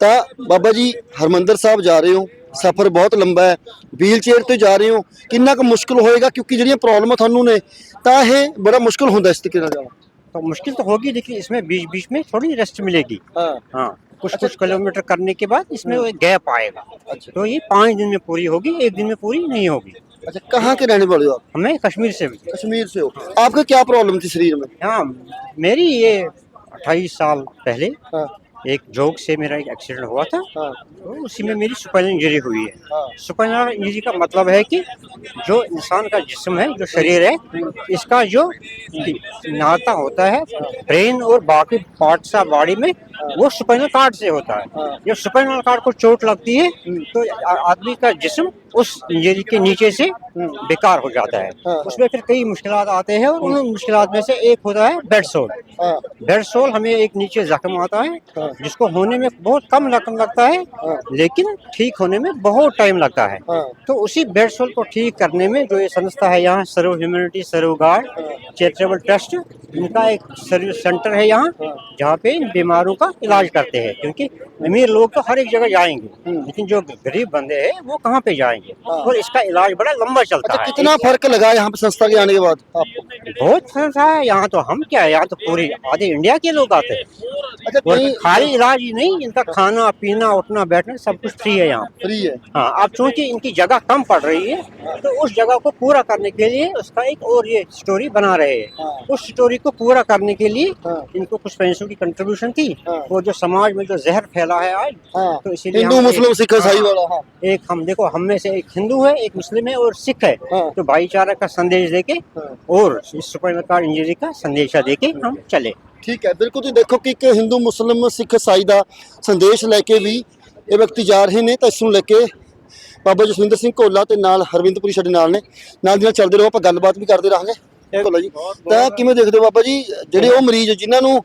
ਤਾਂ ਬਾਬਾ ਜੀ ਹਰਮੰਦਰ ਸਾਹਿਬ ਜਾ ਰਹੇ ਹੋ। ਸਫ਼ਰ ਬਹੁਤ ਲੰਬਾ ਹੈ। ਵੀਲ ਚੇਅਰ ਤੇ ਜਾ ਰਹੇ ਹੋ। ਕਿੰਨਾ ਕੁ ਮੁਸ਼ਕਲ ਹੋਏਗਾ? ਕਿਉਂਕਿ ਜਿਹੜੀਆਂ ਪ੍ਰੋਬਲਮਾਂ ਤੁਹਾਨੂੰ ਨੇ ਤਾਂ ਇਹ ਬੜਾ ਮੁਸ਼ਕਲ ਹੁੰਦਾ ਇਸ ਤਰੀਕੇ ਨਾਲ ਜਾਣਾ। تو مشکل تو ہوگی لیکن اس میں بیچ بیچ میں تھوڑی ریسٹ ملے گی کچھ کچھ کلو میٹر کرنے کے بعد اس میں گیپ آئے گا تو یہ پانچ دن میں پوری ہوگی ایک دن میں پوری نہیں ہوگی کہاں کے رہنے والے ہو آپ ہمیں کشمیر سے بھی کشمیر سے ہو آپ کا کیا پرابلم تھی شریر میں میری یہ اٹھائیس سال پہلے ایک جوک سے میرا ایک ایکسیڈنٹ ہوا تھا ہاں۔ اسی میں میری سپینل انجری ہوئی ہے۔ ہاں۔ سپینل انجری کا مطلب ہے کہ جو انسان کا جسم ہے جو شریر ہے اس کا جو ناتا ہوتا ہے برین اور باقی پارٹس آف باڈی میں وہ سپینل کارڈ سے ہوتا ہے۔ ہاں۔ جب سپینل کارڈ کو چوٹ لگتی ہے تو آدمی کا جسم اس انجری کے نیچے سے بیکار ہو جاتا ہے۔ ہاں۔ اس میں پھر کئی مشکلات آتے ہیں اور ان مشکلات میں سے ایک ہوتا ہے بیڈ سول۔ ہاں۔ بیڈ سول ہمیں ایک نیچے زخم آتا ہے جس کو ہونے میں بہت کم رقم لگتا ہے لیکن ٹھیک ہونے میں بہت ٹائم لگتا ہے۔ تو اسی بیڈ سول کو ٹھیک کرنے میں جو یہ سنستھا ہے یہاں serve humanity serve God charitable trust ان کا ایک سروس سینٹر ہے یہاں جہاں پہ ان بیماروں کا علاج کرتے ہیں کیونکہ امیر لوگ تو ہر ایک جگہ جائیں گے لیکن جو غریب بندے ہیں وہ کہاں پہ جائیں گے؟ ہاں۔ اور اس کا علاج بڑا لمبا چلتا اچھا، ہے۔ کتنا فرق لگا یہاں پہ سنستھا کے آنے کے بعد بہت فرق ہے یہاں تو ہم کیا ہے یہاں تو پوری آدھے انڈیا کے لوگ آتے ہیں۔ اچھا، خالی علاج ہی نہیں ان کا کھانا پینا اٹھنا بیٹھنا سب کچھ فری ہے یہاں۔ فری ہے۔ ہاں اب چونکہ ان کی جگہ کم پڑ رہی ہے تو اس جگہ کو پورا کرنے کے لیے اس کا ایک اور یہ سٹوری بنا رہے ہیں۔ ہاں۔ اس سٹوری کو پورا کرنے کے لیے ہاں۔ ان کو کچھ پینسوں کی کنٹریبیوشن تھی ہاں۔ وہ جو سماج میں جو زہر پھیلا ہے آج تو اسی لیے ہندو مسلم سکھ عیسائی والا ایک ہم دیکھو ہم میں سے ایک ہندو ہے ایک مسلم ہے اور سکھ ہے۔ تو بھائی چارہ کا سندیش دے کے اور اس سپر کار کا سندیشہ دے کے ہم چلے۔ ਠੀਕ ਹੈ। ਬਿਲਕੁਲ ਤੁਸੀਂ ਦੇਖੋ ਕਿ ਇੱਕ ਹਿੰਦੂ ਮੁਸਲਮ ਸਿੱਖ ਇਸਾਈ ਦਾ ਸੰਦੇਸ਼ ਲੈ ਕੇ ਵੀ ਇਹ ਵਿਅਕਤੀ ਜਾ ਰਹੇ ਨੇ ਤਾਂ ਇਸ ਨੂੰ ਲੈ ਕੇ ਬਾਬਾ ਜਸਵਿੰਦਰ ਸਿੰਘ ਕੋਲਾ ਤੇ ਨਾਲ ਹਰਵਿੰਦਪੁਰੀ ਸਾਡੇ ਨਾਲ ਨੇ। ਨਾਲ ਦੀ ਚੱਲਦੇ ਰਹੋ ਆਪਾਂ ਗੱਲਬਾਤ ਵੀ ਕਰਦੇ ਰਹਾਂਗੇ। ਕੋਲਾ ਜੀ ਤਾਂ ਕਿਵੇਂ ਦੇਖਦੇ ਬਾਬਾ ਜੀ ਜਿਹੜੇ ਉਹ ਮਰੀਜ਼ ਜਿਨ੍ਹਾਂ ਨੂੰ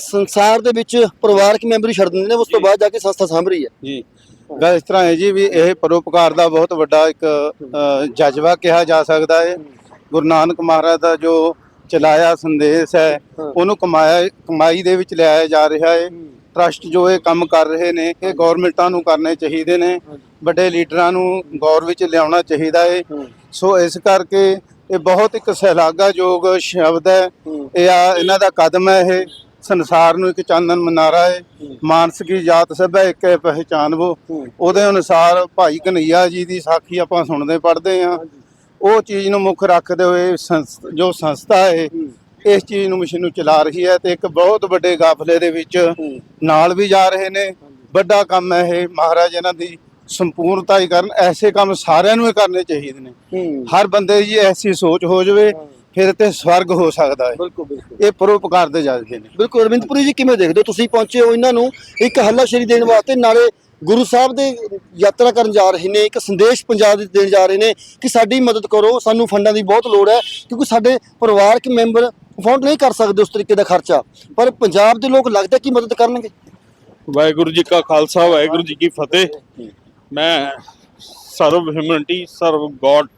ਸੰਸਾਰ ਦੇ ਵਿੱਚ ਪਰਿਵਾਰਕ ਮੈਂਬਰੀ ਛੱਡ ਦਿੰਦੇ ਨੇ ਉਸ ਤੋਂ ਬਾਅਦ ਜਾ ਕੇ ਸੰਸਥਾ ਸੰਭ ਰਹੀ ਹੈ। ਜੀ। ਗੱਲ ਇਸ ਤਰ੍ਹਾਂ ਹੈ ਜੀ ਵੀ ਇਹ ਪਰੋਪਕਾਰ ਦਾ ਬਹੁਤ ਵੱਡਾ ਇੱਕ ਜਜ਼ਬਾ ਕਿਹਾ ਜਾ ਸਕਦਾ ਹੈ। ਗੁਰੂ ਨਾਨਕ ਮਹਾਰਾਜ ਦਾ ਜੋ ਚਲਾਇਆ ਸੰਦੇਸ਼ ਹੈ। ਉਹਨੂੰ ਕਮਾਇਆ ਕਮਾਈ ਦੇ ਵਿੱਚ ਲਿਆਇਆ ਜਾ ਰਿਹਾ ਹੈ। ਟਰਸਟ ਜੋ ਇਹ ਕੰਮ ਕਰ ਰਹੇ ਨੇ ਇਹ ਗਵਰਨਮੈਂਟਾਂ ਨੂੰ ਕਰਨੇ ਚਾਹੀਦੇ ਨੇ। ਵੱਡੇ ਲੀਡਰਾਂ ਨੂੰ ਗੌਰ ਵਿੱਚ ਲਿਆਉਣਾ ਚਾਹੀਦਾ ਹੈ। ਸੋ ਇਸ ਕਰਕੇ ਇਹ ਬਹੁਤ ਇੱਕ ਸਲਾਘਾਯੋਗ ਸ਼ਬਦ ਹੈ। ਇਹ ਆ ਇਹਨਾਂ ਦਾ ਕਦਮ ਹੈ ਇਹ। ਸੰਸਾਰ ਨੂੰ ਇੱਕ ਚਾਨਣ ਮਨਾਰਾ ਹੈ। ਮਾਨਸਿਕੀ ਜਾਤ ਸਭੈ ਇੱਕ ਹੈ ਪਹਿਚਾਨਵੋ। ਉਹਦੇ ਅਨੁਸਾਰ ਭਾਈ ਕਨਈਆ ਜੀ ਦੀ ਸਾਖੀ ਆਪਾਂ ਸੁਣਦੇ ਪੜ੍ਹਦੇ ਹਾਂ। ਉਹ ਚੀਜ਼ ਨੂੰ ਮੁੱਖ ਰੱਖਦੇ ਹੋਏ ਸੰਸ- ਜੋ ਸੰਸਥਾ ਹੈ ਇਸ ਚੀਜ਼ ਨੂੰ ਮਿਸ਼ਨ ਨੂੰ ਚਲਾ ਰਹੀ ਹੈ ਤੇ ਇੱਕ ਬਹੁਤ ਵੱਡੇ ਕਾਫਲੇ ਦੇ ਵਿੱਚ ਨਾਲ ਵੀ ਜਾ ਰਹੇ ਨੇ। ਵੱਡਾ ਕੰਮ ਹੈ ਇਹ ਮਹਾਰਾਜ ਇਹਨਾਂ ਦੀ ਸੰਪੂਰਨਤਾ ਹੀ ਕਰਨ। ਐਸੇ ਕੰਮ ਸਾਰਿਆਂ ਨੂੰ ਹੀ ਕਰਨੇ ਚਾਹੀਦੇ ਨੇ। ਹਰ ਬੰਦੇ ਦੀ ਐਸੀ ਸੋਚ ਹੋ ਜਾਵੇ ਫਿਰ ਤੇ ਸਵਰਗ ਹੋ ਸਕਦਾ ਹੈ। ਬਿਲਕੁਲ ਬਿਲਕੁਲ। ਇਹ ਪਰਉਪਕਾਰ ਦੇ ਜਜ਼ਬੇ ਨੇ। ਬਿਲਕੁਲ ਰਵਿੰਦਪੁਰੀ ਜੀ ਕਿਵੇਂ ਦੇਖਦੇ ਹੋ? ਤੁਸੀਂ ਪਹੁੰਚੇ ਹੋ ਇਹਨਾਂ ਨੂੰ ਇੱਕ ਹੱਲਾਸ਼ੇਰੀ ਦੇਣ ਵਾਸਤੇ ਨਾਲੇ ਗੁਰੂ ਸਾਹਿਬ ਦੇ ਯਾਤਰਾ ਕਰਨ ਜਾ ਰਹੇ ਨੇ ਇੱਕ ਸੰਦੇਸ਼ ਪੰਜਾਬ ਦੇ ਦੇਣ ਜਾ ਰਹੇ ਨੇ ਕਿ ਸਾਡੀ ਮਦਦ ਕਰੋ ਸਾਨੂੰ ਫੰਡਾਂ ਦੀ ਬਹੁਤ ਲੋੜ ਹੈ ਕਿਉਂਕਿ ਸਾਡੇ ਪਰਿਵਾਰਕ ਮੈਂਬਰ ਅਫੋਰਡ ਨਹੀਂ ਕਰ ਸਕਦੇ ਉਸ ਤਰੀਕੇ ਦਾ ਖਰਚਾ। ਪਰ ਪੰਜਾਬ ਦੇ ਲੋਕ ਲੱਗਦਾ ਕਿ ਮਦਦ ਕਰਨਗੇ? ਵਾਹਿਗੁਰੂ ਜੀ ਕਾ ਖਾਲਸਾ ਵਾਹਿਗੁਰੂ ਜੀ ਕੀ ਫਤਿਹ। ਮੈਂ serve humanity serve God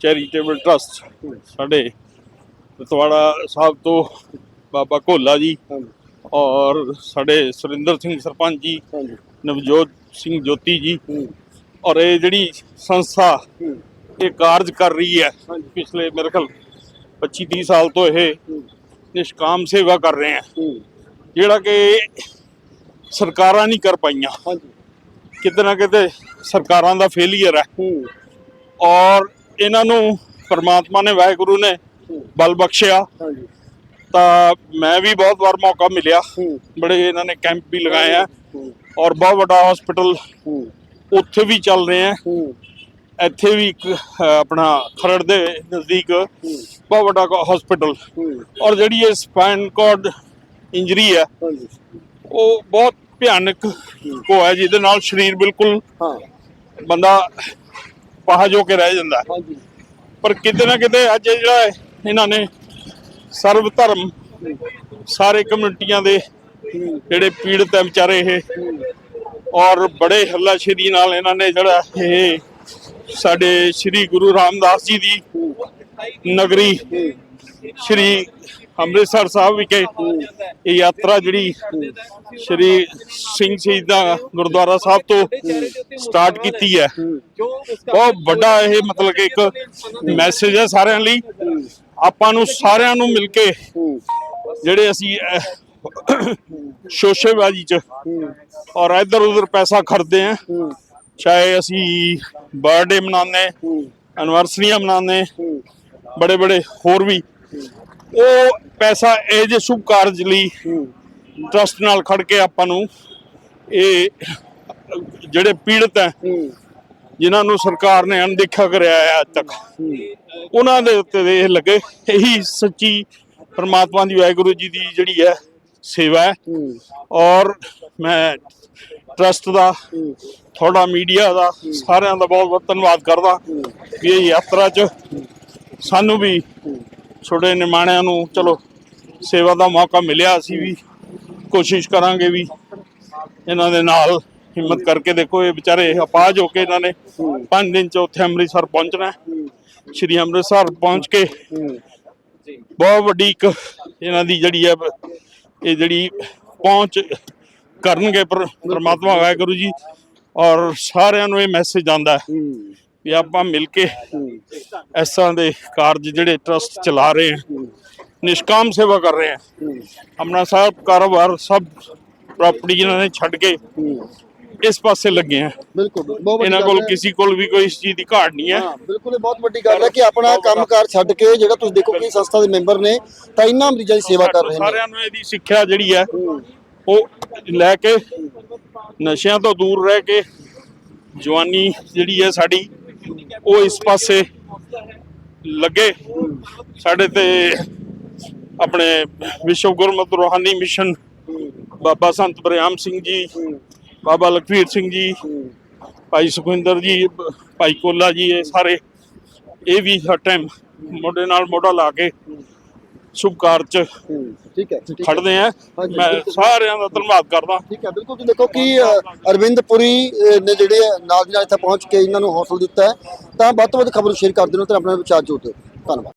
charitable trust ਸਾਡੇ ਰਤਵਾੜਾ ਸਾਹਿਬ ਤੋਂ ਬਾਬਾ ਕੋਲਾ ਜੀ ਔਰ ਸਾਡੇ ਸੁਰਿੰਦਰ ਸਿੰਘ ਸਰਪੰਚ ਜੀ ਨਵਜੋਤ ਸਿੰਘ ਜੋਤੀ ਜੀ ਔਰ ਇਹ ਜਿਹੜੀ ਸੰਸਥਾ, ਇਹ ਕਾਰਜ ਕਰ ਰਹੀ ਹੈ ਪਿਛਲੇ ਮੇਰੇ ਖਿਆਲ 25 30 ਸਾਲ ਤੋਂ ਇਹ ਨਿਸ਼ਕਾਮ ਸੇਵਾ ਕਰ ਰਹੇ ਹੈ। ਜਿਹੜਾ ਕਿ ਸਰਕਾਰਾਂ ਨਹੀਂ ਕਰ ਪਾਈਆਂ। ਕਿਤੇ ਨਾ ਕਿਤੇ ਸਰਕਾਰਾਂ ਦਾ ਫੇਲੀਅਰ ਹੈ। ਔਰ ਇਹਨਾਂ ਨੂੰ ਪਰਮਾਤਮਾ ਨੇ, ਵਾਹਿਗੁਰੂ ਨੇ ਬਲ ਬਖਸ਼ਿਆ। ਤਾਂ ਮੈਂ ਵੀ ਬਹੁਤ ਵਾਰ ਮੌਕਾ ਮਿਲਿਆ। ਬੜੇ ਇਹਨਾਂ ਨੇ ਕੈਂਪ ਵੀ ਲਗਾਏ ਆ। ਔਰ ਬਹੁਤ ਵੱਡਾ ਹਸਪੀਟਲ ਉੱਥੇ ਵੀ ਚੱਲ ਰਹੇ ਆ ਇੱਥੇ ਵੀ ਇੱਕ ਆਪਣਾ ਖਰੜ ਦੇ ਨਜ਼ਦੀਕ ਬਹੁਤ ਵੱਡਾ ਹਸਪੀਟਲ ਔਰ ਜਿਹੜੀ ਇਹ ਸਪਾਈਨ ਕਾਰਡ ਇੰਜਰੀ ਹੈ ਉਹ ਬਹੁਤ ਭਿਆਨਕ ਕੋ ਹੈ ਜਿਹਦੇ ਨਾਲ ਸਰੀਰ ਬਿਲਕੁਲ ਹਾਂ। ਬੰਦਾ ਪਹਾਜ ਹੋ ਕੇ ਰਹਿ ਜਾਂਦਾ ਪਰ ਕਿਤੇ ਨਾ ਕਿਤੇ ਅੱਜ ਜਿਹੜਾ ਇਹਨਾਂ ਨੇ ਸਰਵ ਧਰਮ ਸਾਰੇ ਕਮਿਊਨਿਟੀਆਂ ਦੇ ਜਿਹੜੇ ਪੀੜਤ ਹੈ ਵਿਚਾਰੇ ਇਹ ਔਰ ਬੜੇ ਹੱਲਾਸ਼ੇਰੀ ਨਾਲ ਇਹਨਾਂ ਨੇ ਜਿਹੜਾ ਇਹ ਸਾਡੇ ਸ੍ਰੀ ਗੁਰੂ ਰਾਮਦਾਸ ਜੀ ਦੀ ਨਗਰੀ ਸ੍ਰੀ ਅੰਮ੍ਰਿਤਸਰ ਸਾਹਿਬ ਵਿਖੇ ਇਹ ਯਾਤਰਾ ਜਿਹੜੀ ਸ਼੍ਰੀ ਸਿੰਘ ਸ਼ਹੀਦਾਂ ਗੁਰਦੁਆਰਾ ਸਾਹਿਬ ਤੋਂ ਸਟਾਰਟ ਕੀਤੀ ਹੈ। ਬਹੁਤ ਵੱਡਾ ਇਹ ਮਤਲਬ ਕਿ ਇੱਕ ਮੈਸੇਜ ਹੈ ਸਾਰਿਆਂ ਲਈ। ਆਪਾਂ ਨੂੰ ਸਾਰਿਆਂ ਨੂੰ ਮਿਲ ਕੇ ਜਿਹੜੇ ਅਸੀਂ ਸ਼ੋਸ਼ੇਬਾਜ਼ੀ ਚ। ਔਰ ਇੱਧਰ ਉੱਧਰ ਪੈਸਾ ਖਰਚਦੇ ਆ। ਚਾਹੇ ਅਸੀਂ ਬਰਥਡੇ ਮਨਾਉਂਦੇ ਐਨਵਰਸਰੀਆਂ ਮਨਾਉਂਦੇ, ਬੜੇ ਬੜੇ ਹੋਰ ਵੀ। ਉਹ ਪੈਸਾ ਇਹ ਜੇ ਸ਼ੁਭ ਕਾਰਜ ਲਈ ਟਰਸਟ ਨਾਲ ਖੜ ਕੇ ਆਪਾਂ ਨੂੰ ਇਹ ਜਿਹੜੇ ਪੀੜਤ ਹੈ ਜਿਨ੍ਹਾਂ ਨੂੰ ਸਰਕਾਰ ਨੇ ਅਣਦੇਖਾ ਕਰਿਆ ਹੈ ਅੱਜ ਤੱਕ, ਉਹਨਾਂ ਦੇ ਉੱਤੇ ਇਹ ਲੱਗੇ। ਇਹੀ ਸੱਚੀ ਪਰਮਾਤਮਾ ਦੀ ਵਾਹਿਗੁਰੂ ਜੀ ਦੀ ਜਿਹੜੀ ਹੈ ਸੇਵਾ ਹੈ। ਔਰ ਮੈਂ ਟਰਸਟ ਦਾ ਤੁਹਾਡਾ ਮੀਡੀਆ ਦਾ ਸਾਰਿਆਂ ਦਾ ਬਹੁਤ ਬਹੁਤ ਧੰਨਵਾਦ ਕਰਦਾ ਵੀ ਇਹ ਯਾਤਰਾ 'ਚ ਸਾਨੂੰ ਵੀ ਛੋਟੇ ਨਿਮਾਣਿਆਂ ਨੂੰ ਚਲੋ ਸੇਵਾ ਦਾ ਮੌਕਾ ਮਿਲਿਆ ਅਸੀਂ ਵੀ। ਕੋਸ਼ਿਸ਼ ਕਰਾਂਗੇ ਵੀ ਇਹਨਾਂ ਦੇ ਨਾਲ ਹਿੰਮਤ ਕਰਕੇ ਦੇਖੋ ਇਹ ਵਿਚਾਰੇ ਅਪਾਜ ਹੋ ਕੇ ਇਹਨਾਂ ਨੇ 5 ਦਿਨ ਚ ਉੱਥੇ ਅੰਮ੍ਰਿਤਸਰ ਪਹੁੰਚਣਾ। ਸ਼੍ਰੀ ਅੰਮ੍ਰਿਤਸਰ ਪਹੁੰਚ ਕੇ ਬਹੁਤ ਵੱਡੀ ਇੱਕ ਇਹਨਾਂ ਦੀ ਜਿਹੜੀ ਹੈ ਇਹ ਜਿਹੜੀ ਪਹੁੰਚ ਕਰਨਗੇ ਪਰਮਾਤਮਾ ਵਾਹਿਗੁਰੂ ਜੀ ਔਰ ਸਾਰਿਆਂ ਨੂੰ ਇਹ ਮੈਸੇਜ ਆਂਦਾ ਹੈ ਵੀ ਆਪਾਂ ਮਿਲ ਕੇ ਇਸ ਤਰ੍ਹਾਂ ਦੇ ਕਾਰਜ ਜਿਹੜੇ ਟਰਸਟ ਚਲਾ ਰਹੇ ਹਨ ਨਿਸ਼ਕਾਮ ਸੇਵਾ ਕਰ ਰਹੇ ਹਨ ਆਪਣਾ ਸਭ ਕਾਰੋਬਾਰ, ਸਭ ਪ੍ਰਾਪਰਟੀ ਇਹਨਾਂ ਨੇ ਛੱਡ ਕੇ ਇਸ ਪਾਸੇ ਲੱਗੇ ਆ। ਬਿਲਕੁਲ ਬਹੁਤ ਵੱਡੀ ਇਹਨਾਂ ਗੱਲ ਕੋਲ ਹੈ। ਕਿਸੇ ਕੋਲ ਵੀ ਕੋਈ ਇਸ ਚੀਜ਼ ਦੀ ਘਾਟ ਨਹੀਂ ਹੈ। ਹਾਂ ਬਿਲਕੁਲ ਇਹ ਬਹੁਤ ਵੱਡੀ ਗੱਲ ਹੈ ਕਿ ਆਪਣਾ ਕੰਮਕਾਰ ਛੱਡ ਕੇ ਜਿਹੜਾ ਤੁਸੀਂ ਦੇਖੋ ਕਿ ਸੰਸਥਾ ਦੇ ਮੈਂਬਰ ਨੇ ਤਾਂ ਇਹਨਾਂ ਮਰੀਜ਼ਾਂ ਦੀ ਸੇਵਾ ਕਰ ਰਹੇ ਨੇ। ਸਾਰਿਆਂ ਨੂੰ ਇਹਦੀ ਸਿੱਖਿਆ ਜਿਹੜੀ ਹੈ ਉਹ ਲੈ ਕੇ ਨਸ਼ਿਆਂ ਤੋਂ ਦੂਰ ਰਹਿ ਕੇ ਜਵਾਨੀ ਜਿਹੜੀ ਹੈ ਸਾਡੀ ਉਹ ਇਸ ਪਾਸੇ ਲੱਗੇ। ਸਾਡੇ ਤੇ ਆਪਣੇ ਵਿਸ਼ਵ ਗੁਰਮਤਿ ਰੂਹਾਨੀ ਮਿਸ਼ਨ ਬਾਬਾ ਸੰਤ ਬਰਿਆਮ ਸਿੰਘ ਜੀ ਬਾਬਾ ਲਖਵੀਰ ਸਿੰਘ ਜੀ ਭਾਈ ਸੁਖਵਿੰਦਰ ਜੀ ਭਾਈ ਕੋਲਾ ਜੀ ਇਹ ਸਾਰੇ ਇਹ ਵੀ ਹਰ ਟਾਈਮ ਮੋਢੇ ਨਾਲ ਮੋਢਾ ਲਾ ਕੇ ਸ਼ੁਭ ਕਾਰਜ ਚ ਠੀਕ ਹੈ। ਖੜਦੇ ਆ। ਮੈਂ। ਸਾਰਿਆਂ ਦਾ ਧੰਨਵਾਦ ਕਰਦਾ। ਠੀਕ ਹੈ ਬਿਲਕੁਲ ਤੁਸੀਂ ਦੇਖੋ ਕਿ ਅਰਵਿੰਦ ਪੁਰੀ ਨੇ ਜਿਹੜੇ ਨਾਲ ਦੀ ਨਾਲ ਇੱਥੇ ਪਹੁੰਚ ਕੇ ਇਹਨਾਂ ਨੂੰ ਹੌਸਲਾ ਦਿੱਤਾ ਹੈ। ਤਾਂ ਵੱਧ ਤੋਂ ਵੱਧ ਖਬਰ ਸ਼ੇਅਰ ਕਰ ਦਿਓ ਤੇ ਆਪਣਾ ਵਿਚਾਰ ਜੋੜ ਦਿਓ। ਧੰਨਵਾਦ।